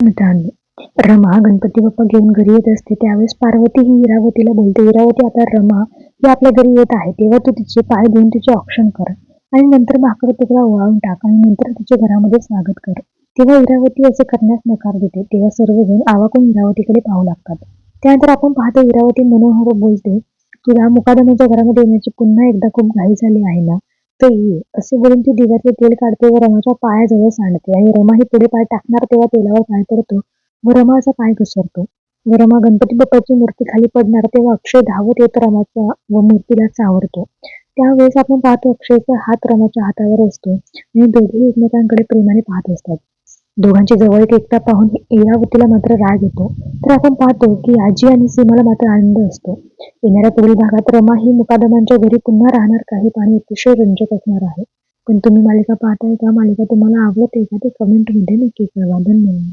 मित्रांनो रमा गणपती बाप्पा घेऊन घरी येत असते. त्यावेळेस पार्वती ही इरावतीला बोलते इरावती आता रमा ही आपल्या घरी येत आहे. तेव्हा तू तिचे पाय धुवून तिचे औक्षण कर आणि नंतर भाकर तुकडा ओवाळून टाक आणि नंतर तिचे घरामध्ये स्वागत कर. तेव्हा इरावती असे करण्यास नकार देते. तेव्हा सर्वजण आवाकून इरावतीकडे पाहू लागतात. त्यानंतर आपण पाहतो इरावती मनोहर बोलते तुला मुकादमाच्या घरामध्ये येण्याची पुन्हा एकदा खूप घाई झाली आहे ना? तर ये असे बोलून ती दिव्याचे तेल काढते व रमाच्या पायाजवळ सांडते. आणि रमा ही पुढे पाय टाकणार तेव्हा तेलावर पाय पडतो व रमाचा पाय घसरतो. व रमा गणपती बाप्पाची मूर्ती खाली पडणार तेव्हा अक्षय धावत येत रमाच्या व मूर्तीला चावरतो. त्यावेळेस आपण पाहतो अक्षयचा हात रमाच्या हातावर असतो. आणि दोघेही एकमेकांकडे प्रेमाने पाहत असतात. दोघांची जवळ एकता पाहून इरावतीला मात्र राग येतो. तर आपण पाहतो की आजी आणि सीमाला मात्र आनंद असतो. येणाऱ्या पुढील भागात रमा ही मुकादमांच्या घरी पुन्हा राहणार काही पाणी अतिशय रंजक असणार आहे. पण तुम्ही मालिका पाहताय का मालिका तुम्हाला आवडते का ते कमेंटमध्ये नक्की कळवा. धन्यवाद.